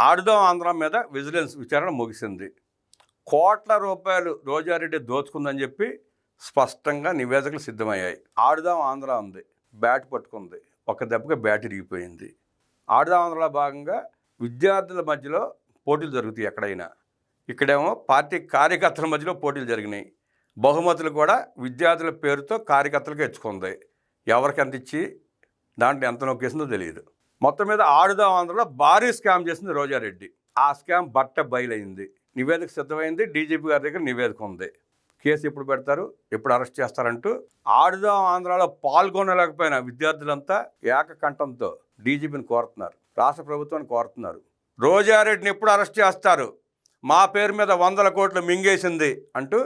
ఆడుదాం ఆంధ్ర మీద విజిలెన్స్ విచారణ ముగిసింది. కోట్ల రూపాయలు రోజారెడ్డి దోచుకుందని చెప్పి స్పష్టంగా నివేదికలు సిద్ధమయ్యాయి. ఆడుదాం ఆంధ్ర ఉంది. బ్యాట్ పట్టుకుంది. ఒక దెబ్బకి బ్యాట్ ఇరిగిపోయింది. ఆడుదాం ఆంధ్రలో భాగంగా విద్యార్థుల మధ్యలో పోటీలు జరుగుతాయి ఎక్కడైనా. ఇక్కడేమో పార్టీ కార్యకర్తల మధ్యలో పోటీలు జరిగినాయి. బహుమతులు కూడా విద్యార్థుల పేరుతో కార్యకర్తలకు ఇచ్చుకుంది ఎవరికి అందించి దాంట్లో ఎంత నొక్కేసిందో తెలియదు. మొత్తం మీద ఆడుదాం ఆంధ్రలో భారీ స్కామ్ చేసింది రోజారెడ్డి. ఆ స్కామ్ బట్ట బయలైంది. నివేదిక సిద్ధమైంది. డీజీపీ గారి దగ్గర నివేదిక ఉంది. కేసు ఎప్పుడు పెడతారు? ఎప్పుడు అరెస్ట్ చేస్తారంటూ ఆడుదాం ఆంధ్రాలో పాల్గొనలేకపోయిన విద్యార్థులంతా ఏకకంఠంతో డీజీపీని కోరుతున్నారు. రాష్ట్ర ప్రభుత్వాన్ని కోరుతున్నారు. రోజారెడ్డిని ఎప్పుడు అరెస్ట్ చేస్తారు? మా పేరు మీద వందల కోట్లు మింగేసింది అంటూ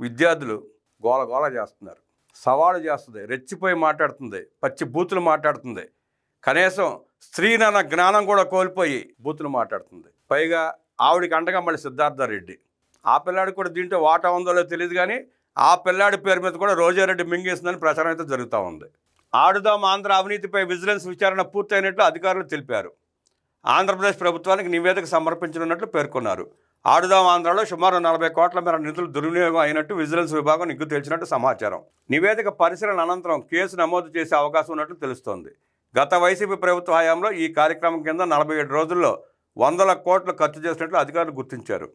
విద్యార్థులు గోల గోల చేస్తున్నారు. సవాలు చేస్తుంది. రెచ్చిపోయి మాట్లాడుతుంది. పచ్చి బూతులు మాట్లాడుతుంది. కనీసం స్త్రీనన్న జ్ఞానం కూడా కోల్పోయి బూతులు మాట్లాడుతుంది. పైగా ఆవిడికి అండగా మళ్ళీ సిద్ధార్థ రెడ్డి ఆ పిల్లాడికి కూడా దీంట్లో వాటా ఉందో లేదో తెలియదు కానీ ఆ పిల్లాడి పేరు మీద కూడా రోజారెడ్డి మింగేసిందని ప్రచారం అయితే జరుగుతూ ఉంది. ఆడుదాం ఆంధ్ర అవినీతిపై విజిలెన్స్ విచారణ పూర్తయినట్లు అధికారులు తెలిపారు. ఆంధ్రప్రదేశ్ ప్రభుత్వానికి నివేదిక సమర్పించనున్నట్లు పేర్కొన్నారు. ఆడుదాం ఆంధ్రలో సుమారు నలభై కోట్ల మేర నిధులు దుర్వినియోగం అయినట్టు విజిలెన్స్ విభాగం నిగ్గు తెలిసినట్టు సమాచారం. నివేదిక పరిశీలన అనంతరం కేసు నమోదు చేసే అవకాశం ఉన్నట్లు తెలుస్తోంది. గత వైసీపీ ప్రభుత్వ హయాంలో ఈ కార్యక్రమం కింద నలభై ఏడు రోజుల్లో వందల కోట్లు ఖర్చు చేసినట్లు అధికారులు గుర్తించారు.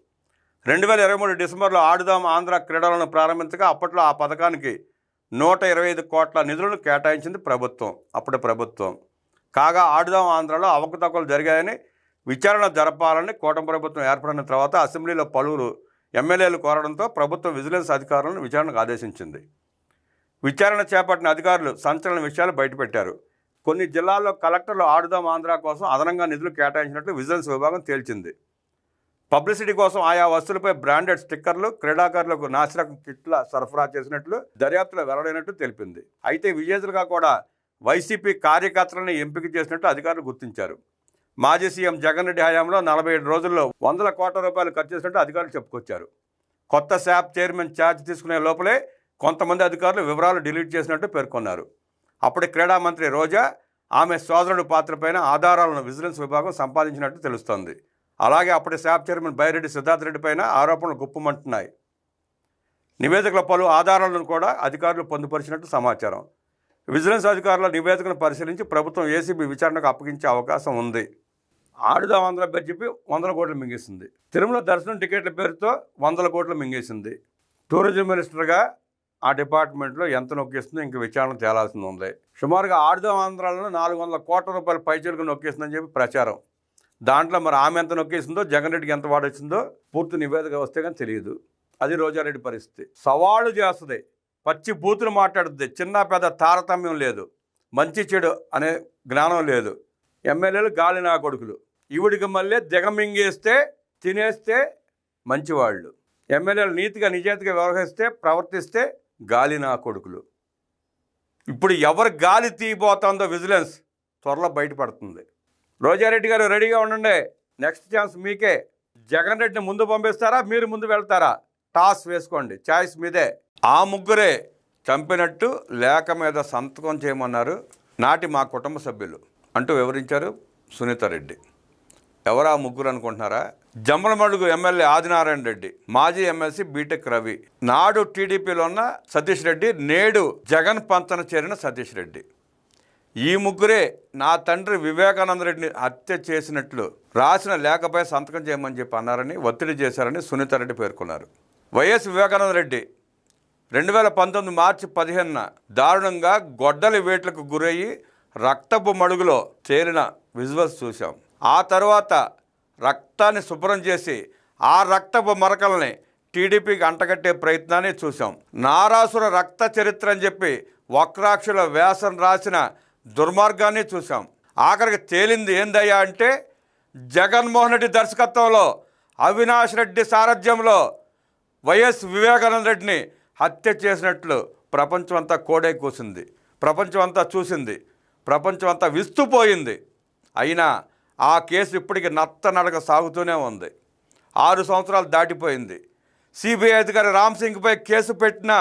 రెండు వేల ఇరవై మూడు డిసెంబర్లో ఆడుదాం ఆంధ్ర క్రీడలను ప్రారంభించగా అప్పట్లో ఆ పథకానికి నూట ఇరవై ఐదు కోట్ల నిధులను కేటాయించింది ప్రభుత్వం అప్పటి ప్రభుత్వం. కాగా ఆడుదాం ఆంధ్రలో అవకతవకలు జరిగాయని విచారణ జరపాలని కూటమి ప్రభుత్వం ఏర్పడిన తర్వాత అసెంబ్లీలో పలువురు ఎమ్మెల్యేలు కోరడంతో ప్రభుత్వం విజిలెన్స్ అధికారులను విచారణకు ఆదేశించింది. విచారణ చేపట్టిన అధికారులు సంచలన విషయాలు బయటపెట్టారు. కొన్ని జిల్లాల్లో కలెక్టర్లు ఆడుదాం ఆంధ్ర కోసం అదనంగా నిధులు కేటాయించినట్లు విజిలెన్స్ విభాగం తేల్చింది. పబ్లిసిటీ కోసం ఆయా వస్తువులపై బ్రాండెడ్ స్టిక్కర్లు క్రీడాకారులకు నాసిరకం కిట్ల సరఫరా చేసినట్లు దర్యాప్తులో వెల్లడైనట్టు తెలిపింది. అయితే విజేతలుగా కూడా వైసీపీ కార్యకర్తలను ఎంపిక చేసినట్టు అధికారులు గుర్తించారు. మాజీ సీఎం జగన్ రెడ్డి హయాంలో నలభై ఏడు రోజుల్లో వందల కోట్ల రూపాయలు ఖర్చు చేసినట్టు అధికారులు చెప్పుకొచ్చారు. కొత్త శాప్ చైర్మన్ ఛార్జ్ తీసుకునే లోపలే కొంతమంది అధికారులు వివరాలు డిలీట్ చేసినట్టు పేర్కొన్నారు. అప్పటి క్రీడా మంత్రి రోజా ఆమె సోదరుడు పాత్రపైన ఆధారాలను విజిలెన్స్ విభాగం సంపాదించినట్టు తెలుస్తోంది. అలాగే అప్పటి శాప్ చైర్మన్ బైరెడ్డి సిద్ధార్థ రెడ్డి పైన ఆరోపణలు గుప్పమంటున్నాయి. నివేదికల పలు ఆధారాలను కూడా అధికారులు పొందుపరిచినట్టు సమాచారం. విజిలెన్స్ అధికారుల నివేదికను పరిశీలించి ప్రభుత్వం ఏసీబీ విచారణకు అప్పగించే అవకాశం ఉంది. ఆడుదాం వందల పేరు చెప్పి వందల కోట్లు మింగేసింది. తిరుమల దర్శనం టికెట్ల పేరుతో వందల కోట్లు మింగేసింది. టూరిజం మినిస్టర్గా ఆ డిపార్ట్మెంట్లో ఎంత నొక్కేస్తుందో ఇంక విచారణ తేలాల్సింది ఉంది. సుమారుగా ఆడుదాం ఆంధ్రాలను నాలుగు వందల కోట్ల రూపాయల పైచలకు నొక్కేస్తుందని చెప్పి ప్రచారం. దాంట్లో మరి ఆమె ఎంత నొక్కేసిందో జగన్ రెడ్డికి ఎంత వాడొచ్చిందో పూర్తి నివేదిక వస్తే కానీ తెలియదు. అది రోజారెడ్డి పరిస్థితి. సవాళ్ళు చేస్తుంది. పచ్చి బూతులు మాట్లాడుతుంది చిన్న పెద్ద తారతమ్యం లేదు. మంచి చెడు అనే జ్ఞానం లేదు. ఎమ్మెల్యేలు గాలి నా కొడుకులు. ఈవిడికి మళ్ళీ దిగమింగేస్తే తినేస్తే మంచివాళ్ళు. ఎమ్మెల్యేలు నీతిగా నిజాయితీగా వ్యవహరిస్తే ప్రవర్తిస్తే గాలి నా కొడుకులు. ఇప్పుడు ఎవరు గాలి తీయబోతుందో విజిలెన్స్ త్వరలో బయటపడుతుంది. రోజారెడ్డి గారు రెడీగా ఉండండి. నెక్స్ట్ ఛాన్స్ మీకే. జగన్ రెడ్డిని ముందు పంపిస్తారా? మీరు ముందు వెళ్తారా? టాస్ వేసుకోండి. చాయిస్ మీదే. ఆ ముగ్గురే చంపినట్టు లేఖ మీద సంతకం చేయమన్నారు. నాటి మా కుటుంబ సభ్యులు. అంటూ వివరించారు సునీత రెడ్డి. ఎవరు ఆ ముగ్గురు అనుకుంటున్నారా? జమ్మలమడుగు ఎమ్మెల్యే ఆదినారాయణ రెడ్డి మాజీ ఎమ్మెల్సీ బీటెక్ రవి నాడు టీడీపీలో ఉన్న సతీష్ రెడ్డి నేడు జగన్ పంతన చేరిన సతీష్ రెడ్డి. ఈ ముగ్గురే నా తండ్రి వివేకానంద రెడ్డిని హత్య చేసినట్లు రాసిన లేఖపై సంతకం చేయమని చెప్పి అన్నారని ఒత్తిడి చేశారని సునీత రెడ్డి పేర్కొన్నారు. వైఎస్ వివేకానంద రెడ్డి రెండు వేల పంతొమ్మిది మార్చి పదిహేనున దారుణంగా గొడ్డలి వేట్లకు గురయ్యి రక్తపు మడుగులో చేరిన విజువల్స్ చూశాం. ఆ తర్వాత రక్తాన్ని శుభ్రం చేసి ఆ రక్తపు మరకల్ని టీడీపీకి అంటగట్టే ప్రయత్నాన్ని చూశాం. నారాసుర రక్త చరిత్ర అని చెప్పి వక్రాక్షుల వ్యాసం రాసిన దుర్మార్గాన్ని చూసాం ఆఖరికి తేలింది ఏందయ్యా అంటే జగన్మోహన్ రెడ్డి దర్శకత్వంలో అవినాష్ రెడ్డి సారథ్యంలో వైఎస్ వివేకానంద రెడ్డిని హత్య చేసినట్లు ప్రపంచం అంతా కోడై కూసింది. ప్రపంచం అంతా చూసింది. ప్రపంచం అంతా విస్తుపోయింది. అయినా ఆ కేసు ఇప్పటికి నత్త నడక సాగుతూనే ఉంది. ఆరు సంవత్సరాలు దాటిపోయింది. సిబిఐ అధికారి రామ్ సింగ్పై కేసు పెట్టినా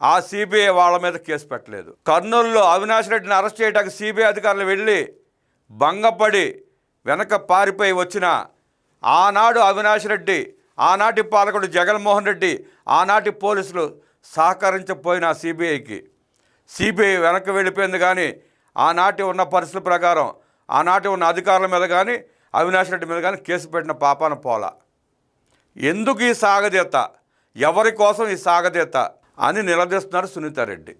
ఆ సిబిఐ వాళ్ళ మీద కేసు పెట్టలేదు. కర్నూలులో అవినాష్ రెడ్డిని అరెస్ట్ చేయడానికి సిబిఐ అధికారులు వెళ్ళి భంగపడి వెనక పారిపోయి వచ్చిన ఆనాడు అవినాష్ రెడ్డి ఆనాటి పాలకుడు జగన్మోహన్ రెడ్డి ఆనాటి పోలీసులు సహకరించపోయిన సిబిఐకి. సిబిఐ వెనక్కి వెళ్ళిపోయింది కానీ ఆనాటి ఉన్న పరిస్థితుల ప్రకారం ఆనాటి ఉన్న అధికారుల మీద కానీ అవినాష్ రెడ్డి మీద కానీ కేసు పెట్టిన పాపాన పోలా. ఎందుకు ఈ సాగదీత? ఎవరి కోసం ఈ సాగదీత? అని నిలదీస్తున్నారు సునీతారెడ్డి.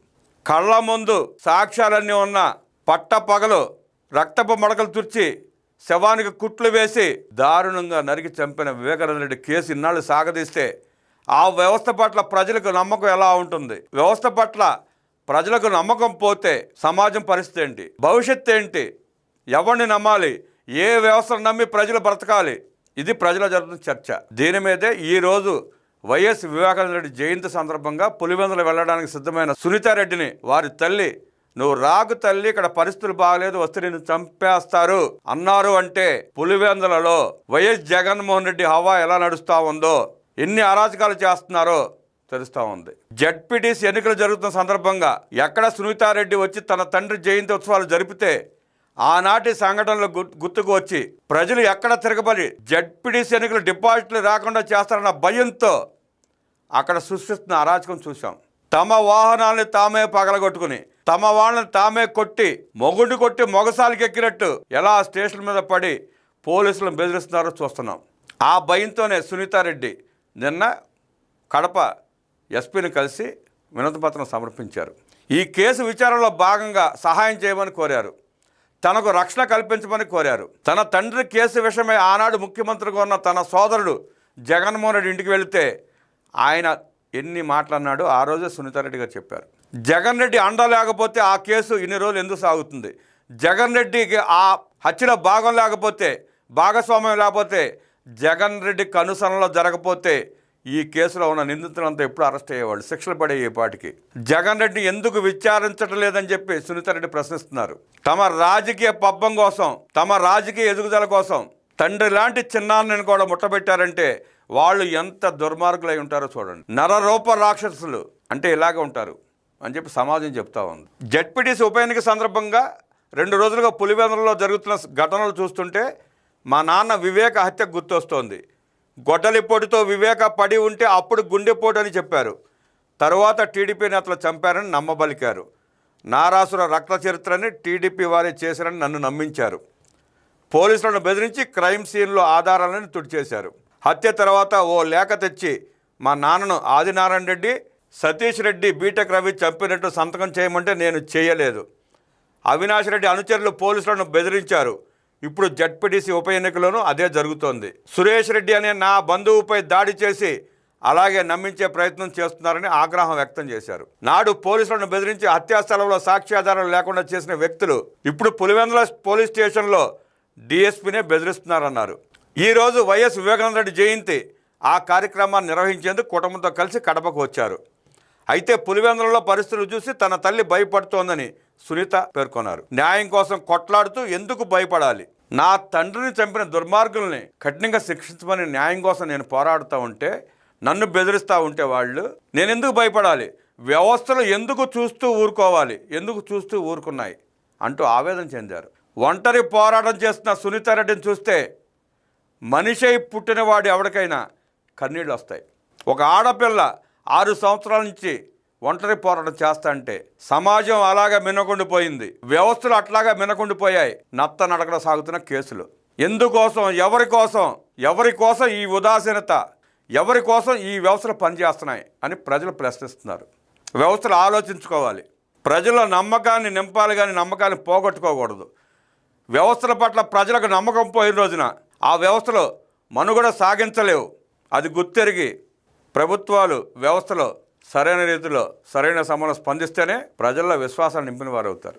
కళ్ళ ముందు సాక్ష్యాలన్నీ ఉన్న పట్ట పగలు రక్తపు మడకలు తుర్చి శవానికి కుట్లు వేసి దారుణంగా నరికి చంపిన వివేకానందరెడ్డి కేసు ఇన్నాళ్ళు సాగదీస్తే ఆ వ్యవస్థ పట్ల ప్రజలకు నమ్మకం ఎలా ఉంటుంది? వ్యవస్థ పట్ల ప్రజలకు నమ్మకం పోతే సమాజం పరిస్థితి ఏంటి? భవిష్యత్తు ఏంటి? ఎవరిని నమ్మాలి? ఏ వ్యవస్థను నమ్మి ప్రజలు బ్రతకాలి? ఇది ప్రజల జరుగుతున్న చర్చ. దీని మీదే ఈరోజు వైఎస్ వివేకానంద రెడ్డి జయంతి సందర్భంగా పులివెందులు వెళ్ళడానికి సిద్ధమైన సునీతారెడ్డిని వారి తల్లి నువ్వు రాకు తల్లి ఇక్కడ పరిస్థితులు బాగలేదు వస్తే నిన్ను చంపేస్తారు అన్నారు అంటే పులివెందులలో వైఎస్ జగన్మోహన్ రెడ్డి హవా ఎలా నడుస్తూ ఉందో ఎన్ని అరాచకాలు చేస్తున్నారో తెలుస్తూ ఉంది. జడ్పీటీసీ ఎన్నికలు జరుగుతున్న సందర్భంగా ఎక్కడ సునీతారెడ్డి వచ్చి తన తండ్రి జయంతి ఉత్సవాలు జరిపితే ఆనాటి సంఘటనలు గుర్తుకు వచ్చి ప్రజలు ఎక్కడ తిరగబడి జడ్పీటీసీ ఎన్నికలు డిపాజిట్లు రాకుండా చేస్తారన్న భయంతో అక్కడ సృష్టిస్తున్న అరాచకం చూసాం తమ వాహనాల్ని తామే పగలగొట్టుకుని తమ వాళ్ళని తామే కొట్టి మొగుడు కొట్టి మొగసాలకి ఎక్కినట్టు ఎలా స్టేషన్ మీద పడి పోలీసులను బెదిరిస్తున్నారో చూస్తున్నాం. ఆ భయంతోనే సునీతారెడ్డి నిన్న కడప ఎస్పీని కలిసి వినతిపత్రం సమర్పించారు. ఈ కేసు విచారణలో భాగంగా సహాయం చేయమని కోరారు. తనకు రక్షణ కల్పించమని కోరారు. తన తండ్రి కేసు విషయమై ఆనాడు ముఖ్యమంత్రిగా ఉన్న తన సోదరుడు జగన్మోహన్ రెడ్డి ఇంటికి వెళితే ఆయన ఎన్ని మాట్లాడినాడు ఆ రోజే సునీతారెడ్డి గారు చెప్పారు. జగన్ రెడ్డి అండ లేకపోతే ఆ కేసు ఇన్ని రోజులు ఎందుకు సాగుతుంది? జగన్ రెడ్డికి ఆ హత్యలో భాగం లేకపోతే భాగస్వామ్యం లేకపోతే జగన్ రెడ్డి కనుసనలో జరగపోతే ఈ కేసులో ఉన్న నిందితులంతా ఎప్పుడు అరెస్ట్ అయ్యేవాళ్ళు? శిక్షలు పడే ఈ పాటికి. జగన్ రెడ్డి ఎందుకు విచారించడం లేదని చెప్పి సునీతారెడ్డి ప్రశ్నిస్తున్నారు. తమ రాజకీయ పబ్బం కోసం తమ రాజకీయ ఎదుగుదల కోసం తండ్రి లాంటి చిన్నాన్నని కూడా ముట్టబెట్టారంటే వాళ్ళు ఎంత దుర్మార్గులై ఉంటారో చూడండి. నరరూప రాక్షసులు అంటే ఇలాగే ఉంటారు అని చెప్పి సమాజం చెప్తా ఉంది. జడ్పీటీసీ ఉప ఎన్నిక సందర్భంగా రెండు రోజులుగా పులివెందులలో జరుగుతున్న ఘటనలు చూస్తుంటే మా నాన్న వివేక హత్య గుర్తొస్తోంది. గొడ్డలిపోటుతో వివేక పడి ఉంటే అప్పుడు గుండెపోటు అని చెప్పారు. తరువాత టీడీపీ నేతలు చంపారని నమ్మబలికారు. నారాసుర రక్త చరిత్రని టీడీపీ వారే చేశారని నన్ను నమ్మించారు. పోలీసులను బెదిరించి క్రైమ్ సీన్లో ఆధారాలను తుడిచేశారు. హత్య తర్వాత ఓ లేఖ తెచ్చి మా నాన్నను ఆదినారాయణ రెడ్డి సతీష్ రెడ్డి బీటెక్ రవి చంపినట్టు సంతకం చేయమంటే నేను చేయలేదు. అవినాష్ రెడ్డి అనుచరులు పోలీసులను బెదిరించారు. ఇప్పుడు జడ్పీటీసీ ఉప ఎన్నికలోనూ అదే జరుగుతోంది. సురేష్ రెడ్డి అనే నా బంధువుపై దాడి చేసి అలాగే నమ్మించే ప్రయత్నం చేస్తున్నారని ఆగ్రహం వ్యక్తం చేశారు. నాడు పోలీసులను బెదిరించి హత్యా స్థలంలో సాక్ష్యాధారాలు లేకుండా చేసిన వ్యక్తులు ఇప్పుడు పులివెందుల పోలీస్ స్టేషన్లో డిఎస్పీనే బెదిరిస్తున్నారన్నారు. ఈరోజు వైఎస్ వివేకానంద రెడ్డి జయంతి ఆ కార్యక్రమాన్ని నిర్వహించేందుకు కుటుంబంతో కలిసి కడపకు వచ్చారు. అయితే పులివెందులలో పరిస్థితులు చూసి తన తల్లి భయపడుతోందని సునీత పేర్కొన్నారు. న్యాయం కోసం కొట్లాడుతూ ఎందుకు భయపడాలి? నా తండ్రిని చంపిన దుర్మార్గుల్ని కఠినంగా శిక్షించమని న్యాయం కోసం నేను పోరాడుతూ ఉంటే నన్ను బెదిరిస్తూ ఉంటే వాళ్ళు నేను ఎందుకు భయపడాలి? వ్యవస్థలు ఎందుకు చూస్తూ ఊరుకోవాలి? ఎందుకు చూస్తూ ఊరుకున్నాయి? అంటూ ఆవేదన చెందారు. ఒంటరి పోరాటం చేస్తున్న సునీతారెడ్డిని చూస్తే మనిషి పుట్టినవాడు ఎవరికైనా కన్నీళ్ళు వస్తాయి. ఒక ఆడపిల్ల ఆరు సంవత్సరాల నుంచి ఒంటరి పోరాటం చేస్తా అంటే సమాజం అలాగా మినకుండిపోయింది వ్యవస్థలు అట్లాగా మినకుండిపోయాయి నత్త నడకడ సాగుతున్న కేసులు. ఎందుకోసం? ఎవరి కోసం? ఎవరి కోసం ఈ ఉదాసీనత? ఎవరి కోసం ఈ వ్యవస్థలు పనిచేస్తున్నాయి? అని ప్రజలు ప్రశ్నిస్తున్నారు. వ్యవస్థలు ఆలోచించుకోవాలి. ప్రజల నమ్మకాన్ని నింపాలి కానీ నమ్మకాన్ని పోగొట్టుకోకూడదు. వ్యవస్థల పట్ల ప్రజలకు నమ్మకం పోయిన రోజున ఆ వ్యవస్థలో మనుగడ సాగించలేవు. అది గుర్తెరిగి ప్రభుత్వాలు వ్యవస్థలో సరైన రీతిలో సరైన సమయంలో స్పందిస్తేనే ప్రజల్లో విశ్వాసాన్ని నింపిన వారు అవుతారు